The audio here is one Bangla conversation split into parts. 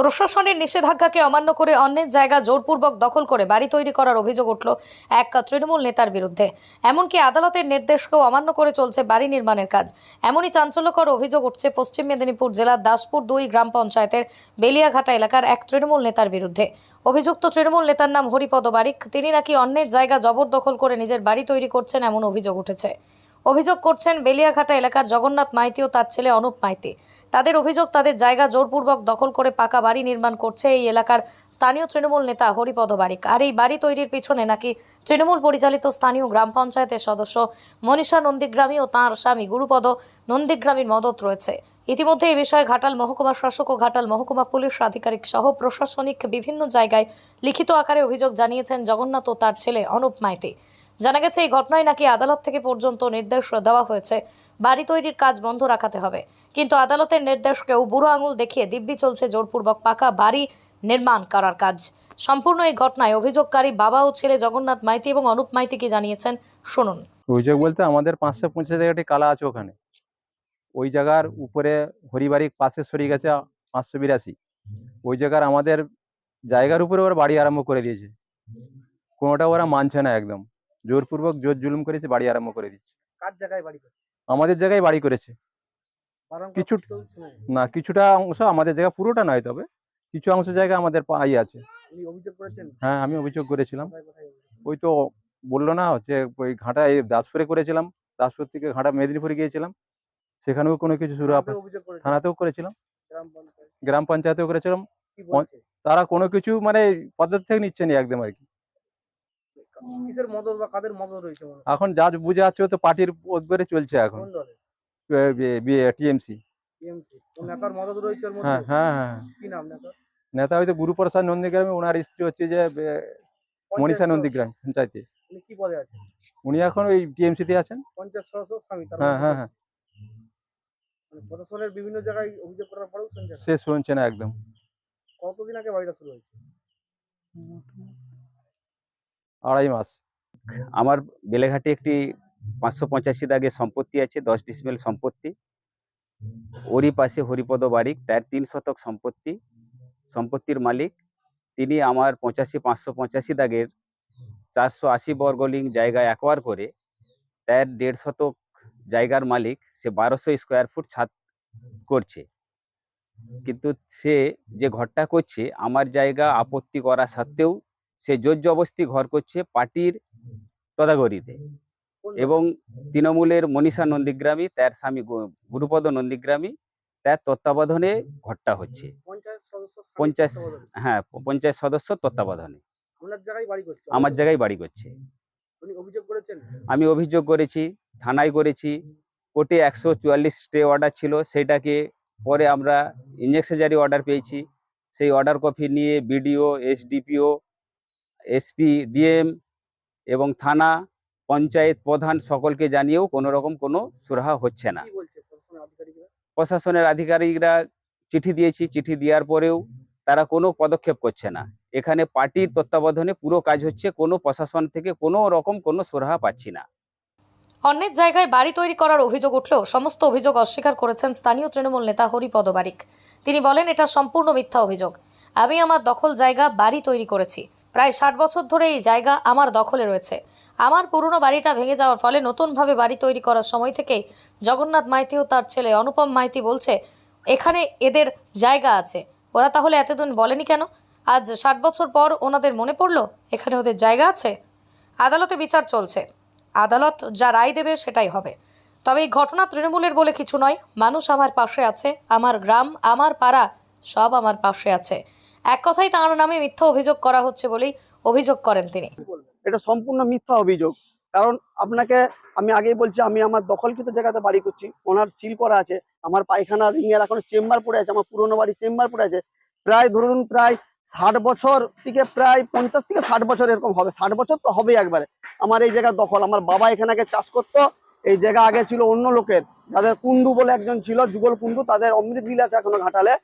প্রশাসনের নিষেধাজ্ঞাকে অমান্য করে অন্যের জায়গা জোরপূর্বক দখল করে বাড়ি তৈরি করার অভিযোগ উঠল এক তৃণমূল নেতার বিরুদ্ধে। এমনকি আদালতের নির্দেশকেও অমান্য করে চলছে বাড়ি নির্মাণের কাজ। এমনই চাঞ্চল্যকর অভিযোগ উঠছে পশ্চিম মেদিনীপুর জেলার দাসপুর দুই গ্রাম পঞ্চায়েতের বেলিয়াঘাটা এলাকার এক তৃণমূল নেতার বিরুদ্ধে। অভিযুক্ত তৃণমূল নেতার নাম হরিপদ বারিক। তিনি নাকি অন্যের জায়গা জবরদখল করে নিজের বাড়ি তৈরি করছেন এমন অভিযোগ উঠেছে। অভিযোগ করছেন বেলিয়াঘাটা এলাকার জগন্নাথ মাইতি ও তার ছেলে অনুপ মাইতি। তাদের অভিযোগ তাদের জায়গা জোরপূর্বক দখল করে পাকা বাড়ি নির্মাণ করছে এই এলাকার স্থানীয় তৃণমূল নেতা হরিপদ বারিক। আর এই বাড়ি তৈরির পিছনে নাকি তৃণমূল পরিচালিত স্থানীয় গ্রাম পঞ্চায়েতের সদস্য মনীষা নন্দীগ্রামী ও তাঁর স্বামী গুরুপদ নন্দীগ্রামীর মদত রয়েছে। ইতিমধ্যে এই বিষয়ে ঘাটাল মহকুমা শাসক ও ঘাটাল মহকুমা পুলিশ আধিকারিক সহ প্রশাসনিক বিভিন্ন জায়গায় লিখিত আকারে অভিযোগ জানিয়েছেন জগন্নাথ ও তার ছেলে অনুপ মাইতি। জানা গেছে, এই ঘটনায় নাকি আদালত থেকে পর্যন্ত নির্দেশ দেওয়া হয়েছে, বাড়ি তৈরির কাজ বন্ধ রাখাতে হবে। কিন্তু আদালতের নির্দেশকেও বুড়ো আঙুল দেখিয়ে দিব্যি চলছে জোরপূর্বক পাকা বাড়ি নির্মাণ করার কাজ। সম্পূর্ণ এই ঘটনায় অভিযোগকারী বাবা ও ছেলে জগন্নাথ মাইতি এবং অনুপ মাইতি কি জানিয়েছেন, শুনুন। অভিযোগ বলতে আমাদের পাঁচশো পঞ্চাশ জায়গাটি কালা আছে ওখানে। ওই জায়গার উপরে হরিবাড়ির পাশে সরিয়ে গেছে পাঁচশো বিরাশি। ওই জায়গার আমাদের জায়গার উপরে ওরা বাড়ি আরম্ভ করে দিয়েছে। কোনোটা ওরা মানছে না একদম। জোরপূর্বক জোর জুলুম করেছে বাড়ি আরম্ভ করে দিচ্ছে। কার জায়গায় বাড়ি করছে? আমাদের জায়গায় বাড়ি করেছে। কিছু-। না কিছুটা অংশ আমাদের জায়গা পুরোটা নয় তবে। কিছু অংশ জায়গা আমাদের পাই আছে। অভিযোগ করেছেন? হ্যাঁ আমি অভিযোগ করেছিলাম? ওই তো বলল না হচ্ছে ওই ঘাটা এই দাসপুরে করেছিলাম। দাসপুর থেকে ঘাটা মেদিনীপুরে গিয়েছিলাম। সেখানেও কোনো কিছু শুরু থানাতেও থানাতেও করেছিলাম। গ্রাম পঞ্চায়েতেও করেছিলাম। তারা কোনো কিছু মানে পদ্ধতি থেকে নিচ্ছে না একদম আর কি। কিসের মদত বা কাদের মদত রয়েছে এখন যা বুঝে যাচ্ছে ও তো পার্টির ওপরে চলছে এখন। টিএমসি। টিএমসি। নেতার মদত রয়েছে হ্যাঁ হ্যাঁ হ্যাঁ। কি নাম নেতা নেতা হয়তো গুরুপ্রসাদ নন্দীগ্রামে ওনার স্ত্রী হচ্ছে যে মনীষা। নন্দীগ্রাম পঞ্চায়েতে। উনি কি পদে আছেন? উনি এখন ওই টিএমসি তে আছেন। পঞ্চায়েত সদস্য স্বামী তার হ্যাঁ মানে হ্যাঁ হ্যাঁ। মানে প্রশাসনের বিভিন্ন জায়গায় অভিযোগ করার পরেও। সে শুনছে না একদম। কতদিন আগে বাড়িটা শুরু হয়েছে? আড়াই মাস। আমার বেলেঘাটে একটি পাঁচশো পঁচাশি দাগে সম্পত্তি আছে, দশ ডিসমেল সম্পত্তি। ওরই পাশে হরিপদ বারিক, তার তিন শতক সম্পত্তি। সম্পত্তির মালিক, তিনি আমার পঁচাশি, পাঁচশো পঁচাশি দাগের চারশো আশি বর্গলিং জায়গা অ্যাকোয়ার করে তার দেড় শতক জায়গার মালিক, সে বারোশো স্কোয়ার ফুট ছাদ করছে। কিন্তু সে যে ঘরটা করছে, আমার জায়গা আপত্তি করা সত্ত্বেও সে জোর জবস্তি ঘর করছে পার্টির তদাগরিতে। এবং তৃণমূলের মনীষা নন্দীগ্রামী তার স্বামী গুরুপদ নন্দীগ্রামী তার তত্ত্বাবধানে ঘরটা হচ্ছে। পঞ্চায়েত। হ্যাঁ পঞ্চায়েত সদস্য তত্ত্বাবধানে। আমার জায়গায় বাড়ি করছে। আমি অভিযোগ করেছি থানায় করেছি। কোর্টে একশো চুয়াল্লিশ স্টে অর্ডার ছিল সেটাকে পরে আমরা ইঞ্জেকশনারি অর্ডার পেয়েছি। সেই অর্ডার কপি নিয়ে বিডিও এসডিপিও এসপি ডিএম এবং থানা পঞ্চায়েত প্রধান সকলকে জানিয়েও কোনো রকম কোনো সুরাহা হচ্ছে না। প্রশাসনের আধিকারিকরা? চিঠি দিয়েছি চিঠি দেওয়ার পরেও তারা কোনো পদক্ষেপ করছে না। এখানে পার্টির তত্ত্বাবধানে পুরো কাজ হচ্ছে কোনো প্রশাসন থেকে কোনো রকম কোনো সুরাহা পাচ্ছি না। অন্যের জায়গায় বাড়ি তৈরি করার অভিযোগ উঠলেও সমস্ত অভিযোগ অস্বীকার করেছেন স্থানীয় তৃণমূল নেতা হরিপদ বারিক তিনি বলেন এটা সম্পূর্ণ মিথ্যা অভিযোগ। আমি আমার দখল জায়গা বাড়ি তৈরি করেছি। প্রায় ষাট বছর ধরে এই জায়গা আমার দখলে রয়েছে। আমার পুরনো বাড়িটা ভেঙে যাওয়ার ফলে নতুনভাবে বাড়ি তৈরি করার সময় থেকেই জগন্নাথ মাইতি ও তার ছেলে অনুপম মাইতি বলছে, এখানে এদের জায়গা আছে। ওরা তাহলে এতদিন বলেনি কেন? আজ ষাট বছর পর ওনাদের মনে পড়ল, এখানে ওদের জায়গা আছে? আদালতে বিচার চলছে। আদালত যা রায় দেবে সেটাই হবে। তবে এই ঘটনা তৃণমূলের বলে কিছু নয়। মানুষ আমার পাশে আছে, আমার গ্রাম, আমার পাড়া, সব আমার পাশে আছে। এক কথাই তাঁর নামে মিথ্যা অভিযোগ করা হচ্ছে বলেই অভিযোগ করেন তিনি। এটা সম্পূর্ণ মিথ্যা অভিযোগ। কারণ আপনাকে আমি আগেই বলছি, আমি আমার দখলকৃত জায়গাতে বাড়ি করছি, ওনার সিল করা আছে, আমার পায়খানা রিং এর এখনও চেম্বার পড়ে আছে, আমার পুরোনো বাড়ি চেম্বার পড়ে আছে। প্রায় ধরুন প্রায় ষাট বছর থেকে প্রায় পঞ্চাশ থেকে ষাট বছর এরকম হবে, ষাট বছর তো হবেই একবারে। আমার এই জায়গা দখল, আমার বাবা এখানে আগে চাষ করতো, এই জায়গা আগে ছিল অন্য লোকের, যাদের কুন্ডু বলে একজন ছিল, যুগল কুন্ডু তাদের অমৃত বিল আছে এখনও ঘাটালে।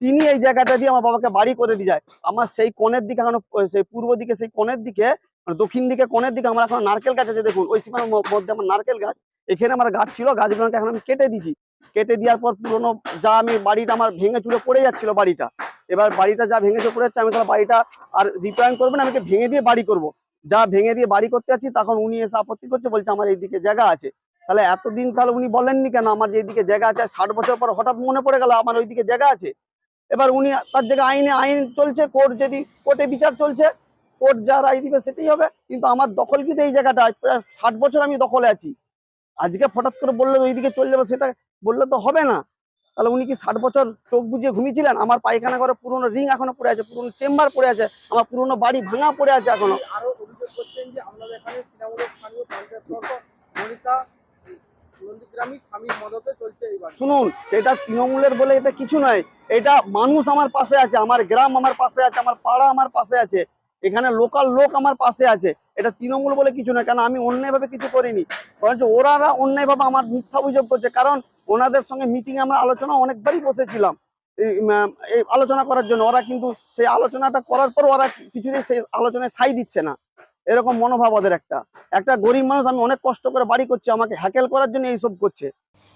তিনি এই জায়গাটা দিয়ে আমার বাবাকে বাড়ি করে দিয়ে যায়। আমার সেই কোণের দিকে এখনও, সেই পূর্ব দিকে, সেই কোণের দিকে মানে দক্ষিণ দিকে কোণের দিকে আমার এখন নারকেল গাছ আছে দেখুন, ওই সীমানার ম- মধ্যে আমার নারকেল গাছ। এখানে আমার গাছ ছিল, গাছগুলোকে এখন আমি কেটে দিয়েছি। কেটে দেওয়ার পর পুরোনো যা আমি বাড়িটা আমার ভেঙে চুড়ে পড়ে যাচ্ছিল বাড়িটা। এবার বাড়িটা যা ভেঙেছে পড়ে যাচ্ছে, আমি তাহলে বাড়িটা আর রিপেয়ারিং করব না আমাকে ভেঙে দিয়ে বাড়ি করব। যা ভেঙে দিয়ে বাড়ি করতে যাচ্ছি, তখন উনি এসে আপত্তি করছে, বলছে আমার এইদিকে জায়গা আছে। তাহলে এতদিন তাহলে উনি বলেননি কেন? আমার যে এইদিকে জায়গা আছে, ষাট বছর পর হঠাৎ মনে পড়ে গেল, আমার ওইদিকে জায়গা আছে। এবার উনি তার জায়গায় আইনে, আইন চলছে, কোর্ট যদি, কোর্টে বিচার চলছে, কোর্ট যা রায় দিবে সেটাই হবে। কিন্তু আমার দখল কিন্তু এই জায়গাটা প্রায় ষাট বছর আমি দখলে আছি। আজকে হঠাৎ করে বললে ওইদিকে চলে যাবে সেটা বললে তো হবে না। তাহলে উনি কি ষাট বছর চোখ বুঝিয়ে ঘুমিয়েছিলেন? আমার পায়খানা ঘরে পুরোনো রিং এখনও পড়ে আছে, পুরোনো চেম্বার পড়ে আছে, আমার পুরোনো বাড়ি ভাঙা পড়ে আছে এখনও। আরও অভিযোগ করছেন যে আপনাদের এখানে তৃণমূলের স্থানীয় পঞ্চায়েত সদস্য শুনুন, সেটা তৃণমূলের বলে এটা কিছু নয় এটা মানুষ আমার পাশে আছে, আমার গ্রাম আমার পাশে আছে, আমার পাড়া আমার পাশে আছে, এখানে লোকাল লোক আমার পাশে আছে। এটা তৃণমূল বলে কিছু নয় কারণ আমি অন্যায়ভাবে কিছু করিনি। বরঞ্চ ওনারা অন্যায়ভাবে আমার মিথ্যা অভিযোগ করছে, কারণ ওনাদের সঙ্গে মিটিং আমরা আলোচনা অনেকবারই বসেছিলাম। এই আলোচনা করার জন্য। ওরা কিন্তু সেই আলোচনাটা করার পর ওরা কিছুতেই সেই আলোচনায় সাই দিচ্ছে না। এরকম মনোভাব ওদের একটা। একটা গরিব মানুষ, আমি অনেক কষ্ট করে বাড়ি করছি, আমাকে হ্যাকেল করার জন্য এইসব করছে।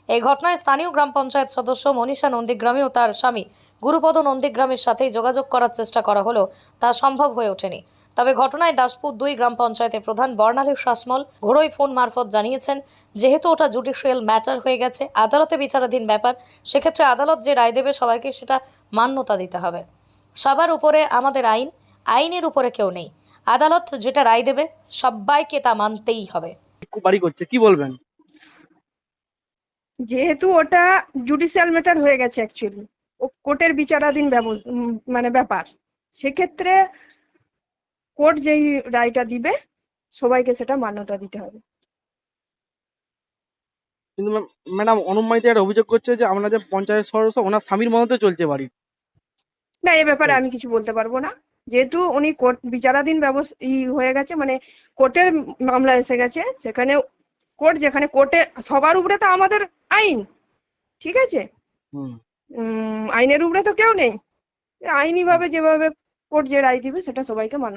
এই ঘটনায় স্থানীয় গ্রাম পঞ্চায়েত সদস্য মনীষা নন্দীগ্রামী ও তার স্বামী গুরুপদ নন্দীগ্রামের সাথেই যোগাযোগ করার চেষ্টা করা হলেও তা সম্ভব হয়ে ওঠেনি। তবে ঘটনায় দাসপুর দুই গ্রাম পঞ্চায়েতের প্রধান বর্ণালী শাসমল ঘোড়ই ফোন মারফত জানিয়েছেন, যেহেতু ওটা জুডিশিয়াল ম্যাটার হয়ে গেছে, আদালতে বিচারাধীন ব্যাপার, সেক্ষেত্রে আদালত যে রায় দেবে সবাইকে সেটা মান্যতা দিতে হবে। সবার উপরে আমাদের আইন, আইনের উপরে কেউ নেই। আদালত যেটা রায় দেবে সবাইকে তা মানতেই হবে। বাড়ি করছে কি বলবেন? যেহেতু ওটা জুডিশিয়াল ম্যাটার হয়ে গেছে অ্যাকচুয়ালি ও কোর্টের বিচারাধীন ব্যব- মানে ব্যাপার। সেক্ষেত্রে কোর্ট যেই রায়টা দিবে সবাইকে সেটা মান্যতা দিতে হবে। কিন্তু ম্যাডাম অনুমানিত একটা অভিযোগ করছে যে আমরা যে পঞ্চায়েত সদস্য ওনার স্বামীর মদতে চলছে বাড়ি। না এ ব্যাপারে আমি কিছু বলতে পারব না। যেহেতু উনি কোর্ট বিচারাধীন ব্যবস্থা ই হয়ে গেছে মানে কোর্টের মামলা এসে গেছে সেখানে কোর্ট যেখানে কোর্টে সবার উপরে তো আমাদের আইন ঠিক আছে? উম, আইনের উপরে তো কেউ নেই। আইনি ভাবে যেভাবে কোর্ট যে রায় দিবে সেটা সবাইকে মান্য